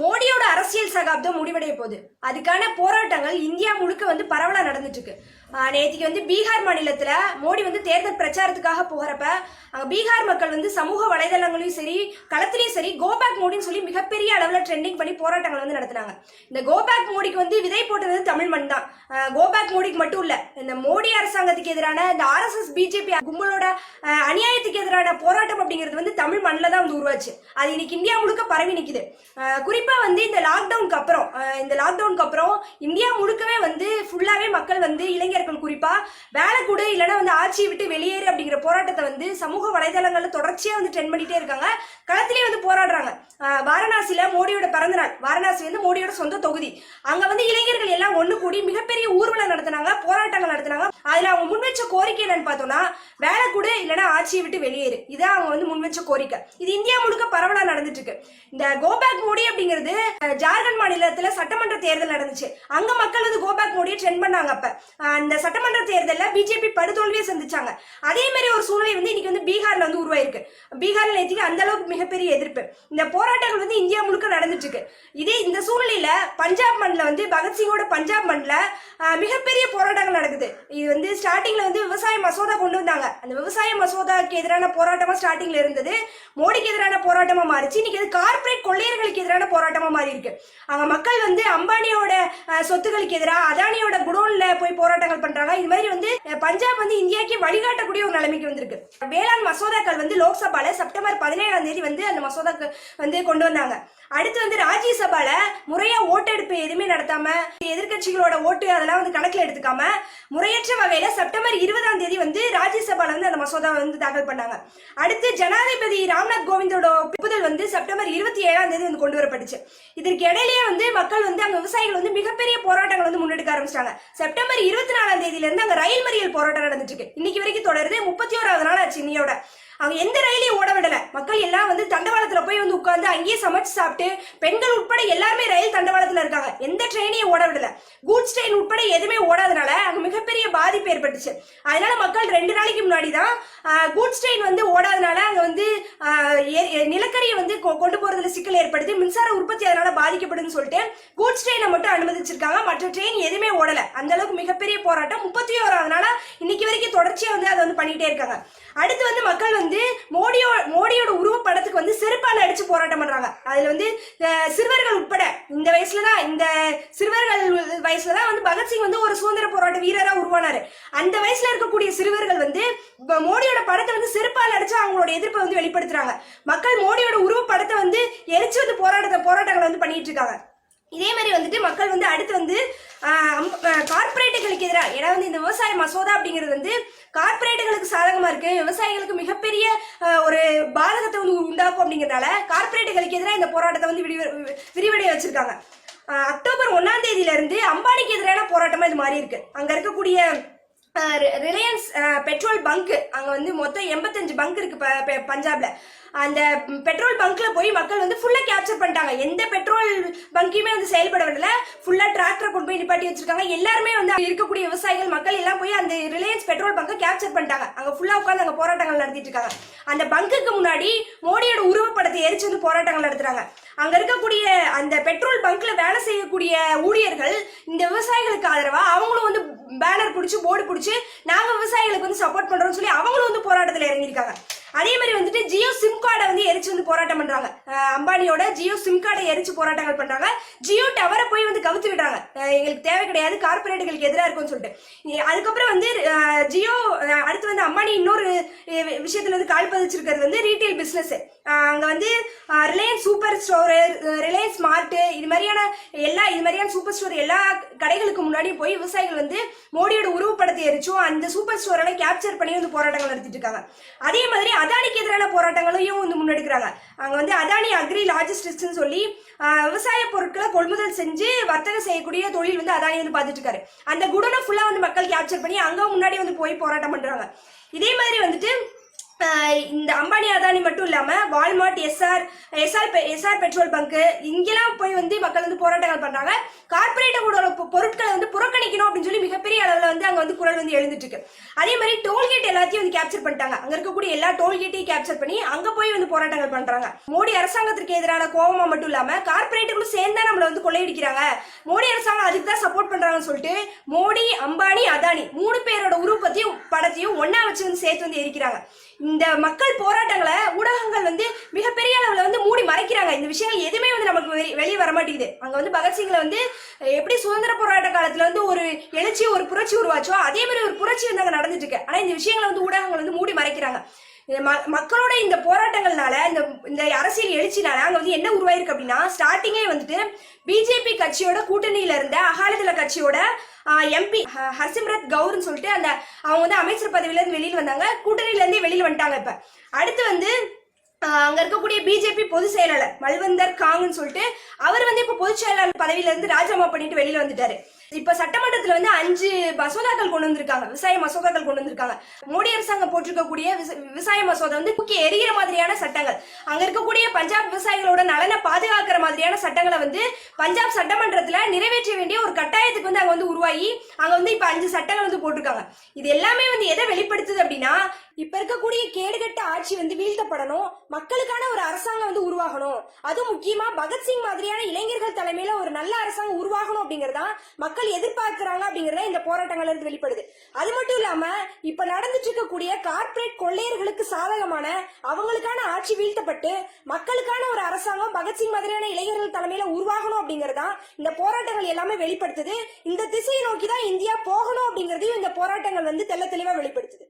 மோடியோட அரசியல் சகாப்தம் முடிவடைய போகுது. அதுக்கான போராட்டங்கள் இந்தியா முழுக்க வந்து பரவலாக நடந்துட்டு இருக்கு நேற்றுக்கு வந்து பீகார் மாநிலத்தில் மோடி வந்து தேர்தல் பிரச்சாரத்துக்காக போகிறப்ப அங்கே பீகார் மக்கள் வந்து சமூக வலைதளங்களையும் சரி களத்திலையும் சரி கோபேக் மோடின்னு சொல்லி மிகப்பெரிய அளவில் ட்ரெண்டிங் பண்ணி போராட்டங்கள் வந்து நடத்தினாங்க. இந்த கோபேக் மோடிக்கு வந்து விதை போட்டது தமிழ் மண் தான். கோபேக் மோடிக்கு மட்டும் இல்லை இந்த மோடி அரசாங்கத்துக்கு எதிரான இந்த ஆர்எஸ்எஸ் பிஜேபி கும்பலோட அநியாய எதிரான போராட்டம் அப்படிங்கிறது வந்து தமிழ் மண்ணில் தான் வந்து உருவாச்சு. அது இன்னைக்கு இந்தியா முழுக்க பரவி நிற்கிது குறிப்பாக வந்து இந்த லாக்டவுனுக்கு அப்புறம் இந்த லாக்டவுனுக்கு அப்புறம் இந்தியா முழுக்கவே வந்து ஃபுல்லாகவே மக்கள் வந்து இளைஞர்கள் குறிப்பாக வேலை கூட இல்லைன்னா வந்து ஆட்சியை விட்டு வெளியேறு அப்படிங்கிற போராட்டத்தை வந்து சமூக வலைதளங்களில் தொடர்ச்சியாக வந்து ட்ரெண்ட் பண்ணிகிட்டே இருக்காங்க. களத்திலே வந்து போராடுறாங்க. வாரணாசியில் மோடியோட பிறந்த நாள் வாரணாசி வந்து மோடியோட சொந்த தொகுதி. அங்கே வந்து இளைஞர்கள் எல்லாம் ஒன்று கூடி மிகப்பெரிய ஊர்வலம் நடத்தினாங்க போராட்டங்கள் நடத்தினாங்க. அதில் அவங்க முன் வச்ச கோரிக்கை என்னன்னு பார்த்தோம்னா வேலை கூட இல்லைன்னா ஆட்சியை விட்டு வெளியேறு. இதான் அவங்க வந்து முன்வச்ச கோரிக்கை. இது இந்தியா முழுக்க பரவலா நடந்துட்டு இருக்கு இந்த கோபேக் மோடி அப்படிங்கிறது ஜார்க்கண்ட் மாநிலத்துல சட்டமன்ற தேர்தல் நடந்துச்சு. அங்க மக்கள் வந்து கோபேக் மோடியை ட்ரெண்ட் பண்ணாங்க அப்ப. அந்த சட்டமன்ற தேர்தலில் பிஜேபி படுதோல்வியை சந்திச்சாங்க. அதே மாதிரி ஒரு சூழ்நிலை வந்து இன்னைக்கு வந்து பீகார்ல வந்து உருவாயிருக்கு. பீகார்ல நேற்றுக்கு அந்த அளவுக்கு மிகப்பெரிய எதிர்ப்பு. இந்த போராட்டங்கள் வந்து இந்தியா முழுக்க நடந்துட்டு இருக்கு இதே இந்த சூழ்நிலையில பஞ்சாப் மண்ணில் வந்து பகத்சிங்கோட பஞ்சாப் மண்ணில் மிகப்பெரிய போராட்டங்கள் நடக்குது. இது வந்து ஸ்டார்டிங்ல வந்து விவசாய மசோதா கொண்டு வந்தாங்க. அந்த விவசாய மசோதாக்கு எதிரான போராட்டமா ஸ்டார்டிங்ல இருந்தது. மோடிக்கு போராட்டமா மாறிச்சு. இன்னைக்கு அது கார்ப்பரேட் கொள்ளையர்களுக்கு எதிரான போராட்டமா மாறி இருக்கு அவங்க மக்கள் வந்து அம்பானியோட சொத்துக்களுக்கு எதிராக அதானியோட குடோன்ல போய் போராட்டங்கள் பண்றாங்க. இது மாதிரி வந்து பஞ்சாப் வந்து இந்தியாக்கு வழிகாட்டக்கூடிய ஒரு நிலைமைக்கு வந்திருக்கு. வேளாண் மசோதாக்கள் வந்து லோக்சபால செப்டம்பர் பதினேழாம் தேதி வந்து அந்த மசோதாக்கு வந்து கொண்டு வந்தாங்க. அடுத்து வந்து ராஜ்யசபால முறையா ஓட்டெடுப்பு எதுவுமே நடத்தாம எதிர்க்கட்சிகளோட ஓட்டு அதெல்லாம் வந்து கணக்குல எடுத்துக்காம முறையற்ற வகையில செப்டம்பர் இருபதாம் தேதி வந்து ராஜ்யசபால வந்து அந்த மசோதா வந்து தாக்கல் பண்ணாங்க. அடுத்து ஜனாதிபதி ராம்நாத் கோவிந்தோட ஒப்புதல் வந்து செப்டம்பர் இருபத்தி ஏழாம் தேதி வந்து கொண்டு வரப்பட்டுச்சு. இதற்கு இடையிலேயே வந்து மக்கள் வந்து அங்க விவசாயிகள் வந்து மிகப்பெரிய போராட்டங்கள் வந்து முன்னெடுக்க ஆரம்பிச்சிட்டாங்க. செப்டம்பர் இருபத்தி நாலாம் தேதியில இருந்து அங்க ரயில் மறியல் போராட்டம் நடந்துட்டு இருக்கு இன்னைக்கு வரைக்கும் தொடருது. முப்பத்தி ஓராவது நாள் ஆச்சு இன்னையோட. அவங்க எந்த ரயிலையும் ஓட விடல. மக்கள் எல்லாம் வந்து தண்டவாளத்துல போய் வந்து உட்காந்து அங்கேயே சமைச்சு சாப்பிட்டு பெண்கள் உட்பட எல்லாருமே ரயில் தண்டவாளத்துல இருக்காங்க. எந்த ட்ரெயினையும் ஓட விடல. கூட்ஸ் ட்ரெயின் உட்பட எதுவுமே ஓடாதனால அங்கே மிகப்பெரிய பாதிப்பு ஏற்பட்டுச்சு. அதனால மக்கள் ரெண்டு நாளைக்கு முன்னாடி தான் கூட்ஸ் ட்ரெயின் வந்து ஓடாதனால அங்கே வந்து ஏ- நிலக்கரியை வந்து கொ- கொண்டு போகிறதுல சிக்கல் ஏற்படுது. மின்சார உற்பத்தி அதனால பாதிக்கப்படுதுன்னு சொல்லிட்டு கூட்ஸ் ட்ரெயினை மட்டும் அனுமதிச்சிருக்காங்க. மற்ற ட்ரெயின் எதுவுமே ஓடலை. அந்த அளவுக்கு மிகப்பெரிய போராட்டம். முப்பத்தி ஓராவது நாளா இன்னைக்கு வரைக்கும் தொடர்ச்சியாக வந்து அதை வந்து பண்ணிகிட்டே இருக்காங்க. அடுத்து வந்து மக்கள் வந்து மோடியோ மோடியோட உருவப்படத்துக்கு வந்து சிறப்பான போராட்டம் பண்றாங்க. அதுல வந்து சிறுவர்கள் உட்பட இந்த வயசுல தான் இந்த சிறுவர்கள் வயசுல தான் வந்து பகத்சிங் வந்து ஒரு சுதந்திர போராட்ட வீரரா உருவானாரு. அந்த வயசுல இருக்கக்கூடிய சிறுவர்கள் வந்து மோடியோட படத்தை வந்து செருப்பால் அடிச்சு அவங்களோட எதிர்ப்பை வந்து வெளிப்படுத்துறாங்க. மக்கள் மோடியோட உருவ படத்தை வந்து எரிச்சு வந்து போராட்டத்தை போராட்டங்களை வந்து பண்ணிட்டு இருக்காங்க. இதே மாதிரி வந்துட்டு மக்கள் வந்து அடுத்து வந்து கார்பரேட்டுகளுக்கு எதிராக ஏன்னா வந்து இந்த விவசாய மசோதா அப்படிங்கிறது வந்து கார்பரேட்டுகளுக்கு சாதகமாக இருக்குது விவசாயிகளுக்கு மிகப்பெரிய ஒரு பாதகத்தை வந்து உண்டாக்கும் அப்படிங்கிறதால கார்பரேட்டுகளுக்கு எதிராக இந்த போராட்டத்தை வந்து விரிவ- விரிவடைய வச்சுருக்காங்க. அக்டோபர் ஒன்றாம் தேதியிலேருந்து அம்பானிக்கு எதிரான போராட்டமாக இது மாறி இருக்குது அங்கே இருக்கக்கூடிய ரிலையன்ஸ் பெட்ரோல் பங்க் அங்கே வந்து மொத்தம் எண்பத்தஞ்சு பங்க் இருக்கு பஞ்சாப்ல. அந்த பெட்ரோல் பங்க்ல போய் மக்கள் வந்து ஃபுல்லா கேப்சர் பண்ணிட்டாங்க. எந்த பெட்ரோல் பங்கையுமே வந்து செயல்பட விடல ஃபுல்லா டிராக்டரை கொண்டு போய் நிப்பாட்டி வச்சிருக்காங்க. எல்லாருமே வந்து இருக்கக்கூடிய விவசாயிகள் மக்கள் எல்லாம் போய் அந்த ரிலையன்ஸ் பெட்ரோல் பங்கை கேப்சர் பண்ணிட்டாங்க. அங்க ஃபுல்லா உட்காந்து அங்க போராட்டங்கள் நடத்திட்டு இருக்காங்க. அந்த பங்குக்கு முன்னாடி மோடியோட உருவப்படத்தை எரிச்சு வந்து போராட்டங்கள் நடத்துறாங்க. அங்க இருக்கக்கூடிய அந்த பெட்ரோல் பங்க்ல வேலை செய்யக்கூடிய ஊழியர்கள் இந்த விவசாயிகளுக்கு ஆதரவா அவங்களும் வந்து பேனர் பிடிச்சி போர்டு பிடிச்சி நாங்க விவசாயிகளுக்கு வந்து சப்போர்ட் பண்றோம்னு சொல்லி அவங்களும் வந்து போராட்டத்துல இறங்கியிருக்காங்க. அதே மாதிரி வந்துட்டு ஜியோ சிம் எரிச்சு வந்து போராட்டம் பண்றாங்க. அம்பானியோட ஜியோ சிம் கார்டை எரிச்சு போராட்டங்கள் பண்றாங்க. ஜியோ டவரை போய் வந்து கவுத்து விடுறாங்க. எங்களுக்கு தேவை கிடையாது கார்பரேட்டுகளுக்கு எதிராக இருக்கும்னு சொல்லிட்டு. அதுக்கப்புறம் வந்து ஜியோ அடுத்து வந்து அம்பானி இன்னொரு விஷயத்துல வந்து கால் பதிச்சிருக்கிறது வந்து ரீட்டைல் பிசினஸ் அங்க வந்து Reliance super store Reliance mart இது மாதிரியான எல்லா இது மாதிரியான சூப்பர் ஸ்டோர் எல்லா கடைகளுக்கு முன்னாடி போய் விவசாயிகள் வந்து மோடியோட உருவப்படத்தை எரிச்சும் அந்த சூப்பர் ஸ்டோரெல்லாம் கேப்சர் பண்ணி வந்து போராட்டங்கள் நடத்திட்டு இருக்காங்க. அதே மாதிரி அதானிக்கு எதிரான போராட்டங்களையும் வந்து முன்னெடுக்கிறாங்க அங்கே வந்து அதானி அக்ரி லாஜிஸ்டிக்ஸ்னு சொல்லி விவசாய பொருட்களை கொள்முதல் செஞ்சு வர்த்தகம் செய்யக்கூடிய தொழில் வந்து அதானி வந்து பார்த்துட்டு இருக்காரு அந்த குடனை ஃபுல்லாக வந்து மக்கள் கேப்சர் பண்ணி அங்கே முன்னாடி வந்து போய் போராட்டம் பண்ணுறாங்க இதே மாதிரி வந்துட்டு இந்த அம்பானி அதானி மட்டும் இல்லாம Walmart SR SR SR petrol bunk இங்கெல்லாம் போய் வந்து மக்கள் வந்து போராட்டங்கள் பண்றாங்க கார்பரேட்டோட பொருட்களை வந்து புறக்கணிக்கணும் அப்படின்னு சொல்லி மிகப்பெரிய அளவுல வந்து அங்க வந்து குரல் வந்து எழுந்துட்டு இருக்கு. அதே மாதிரி டோல்கேட் எல்லாத்தையும் வந்து கேப்சர் பண்ணிட்டாங்க. அங்க இருக்கக்கூடிய எல்லா டோல்கேட்டையும் கேப்சர் பண்ணி அங்க போய் வந்து போராட்டங்கள் பண்றாங்க. மோடி அரசாங்கத்திற்கு எதிரான கோபமா மட்டும் இல்லாம கார்பரேட்டுகளும் சேர்ந்தா நம்மள வந்து கொள்ளையடிக்கிறாங்க. மோடி அரசாங்கம் அதுக்கு தான் சப்போர்ட் பண்றாங்கன்னு சொல்லிட்டு மோடி அம்பானி அதானி மூணு பேரோட உருவத்தையும் படத்தையும் ஒன்னா வச்சு வந்து சேர்த்து வந்து எரிக்கிறாங்க. இந்த மக்கள் போராட்டங்களை ஊடகங்கள் வந்து மிகப்பெரிய அளவுல வந்து மூடி மறைக்கிறாங்க. இந்த விஷயங்கள் எதுவுமே வந்து நமக்கு வெளியே வர மாட்டேங்குது. அங்க வந்து பகத்சிங்ல வந்து எப்படி சுதந்திர போராட்ட காலத்துல வந்து ஒரு எழுச்சி ஒரு புரட்சி உருவாச்சோ அதே மாதிரி ஒரு புரட்சி வந்து அங்க நடந்துட்டு இருக்கு. ஆனா இந்த விஷயங்களை வந்து ஊடகங்கள் வந்து மூடி மறைக்கிறாங்க. இந்த ம- மக்களோட இந்த போராட்டங்கள்னால இந்த இந்த அரசியல் எழுச்சினால அங்க வந்து என்ன உருவாயிருக்கு அப்படின்னா ஸ்டார்டிங்கே வந்துட்டு பிஜேபி கட்சியோட கூட்டணியில இருந்த அகாலிதள கட்சியோட எம்பி ஹர்சிம்ரத் கவுர்னு சொல்லிட்டு அந்த அவங்க வந்து அமைச்சர் பதவியில இருந்து வந்தாங்க. கூட்டணியில இருந்தே வந்துட்டாங்க இப்ப. அடுத்து வந்து அங்க இருக்கக்கூடிய பிஜேபி பொதுச் செயலாளர் மல்வந்தர் காங்னு சொல்லிட்டு அவர் வந்து இப்ப பொதுச் செயலாளர் பதவியில இருந்து ராஜினாமா பண்ணிட்டு வெளியில வந்துட்டாரு. இப்ப சட்டமன்றத்துல வந்து அஞ்சு மசோதாக்கள் கொண்டு வந்திருக்காங்க. விவசாய மசோதாக்கள் கொண்டு வந்திருக்காங்க. மோடி அரசாங்கம் போட்டிருக்கக்கூடிய விவசாய மசோதா வந்து தூக்கி எரிகிற மாதிரியான சட்டங்கள். அங்க இருக்கக்கூடிய பஞ்சாப் விவசாயிகளோட நலனை பாதுகாக்கிற மாதிரியான சட்டங்களை வந்து பஞ்சாப் சட்டமன்றத்துல நிறைவேற்ற வேண்டிய ஒரு கட்டாயத்துக்கு வந்து அங்க வந்து உருவாகி அங்க வந்து இப்ப அஞ்சு சட்டங்கள் வந்து போட்டிருக்காங்க. இது எல்லாமே வந்து எதை வெளிப்படுத்துது அப்படின்னா இப்ப இருக்கக்கூடிய கேடுகட்ட ஆட்சி வந்து வீழ்த்தப்படணும். மக்களுக்கான ஒரு அரசாங்கம் வந்து உருவாகணும். அதுவும் முக்கியமா பகத்சிங் மாதிரியான இளைஞர்கள் தலைமையில ஒரு நல்ல அரசாங்கம் உருவாகணும் அப்படிங்கறதா மக்கள் எதிர்பார்க்கிறாங்க அப்படிங்கறத இந்த போராட்டங்கள்ல இருந்து வெளிப்படுது. அது மட்டும் இல்லாம இப்ப நடந்துட்டு இருக்கக்கூடிய கார்ப்பரேட் கொள்ளையர்களுக்கு சாதகமான அவங்களுக்கான ஆட்சி வீழ்த்தப்பட்டு மக்களுக்கான ஒரு அரசாங்கம் பகத்சிங் மாதிரியான இளைஞர்கள் தலைமையில உருவாகணும் அப்படிங்கறதா இந்த போராட்டங்கள் எல்லாமே வெளிப்படுத்துது. இந்த திசையை நோக்கி தான் இந்தியா போகணும் அப்படிங்கறதையும் இந்த போராட்டங்கள் வந்து தெல்ல தெளிவா வெளிப்படுத்துது.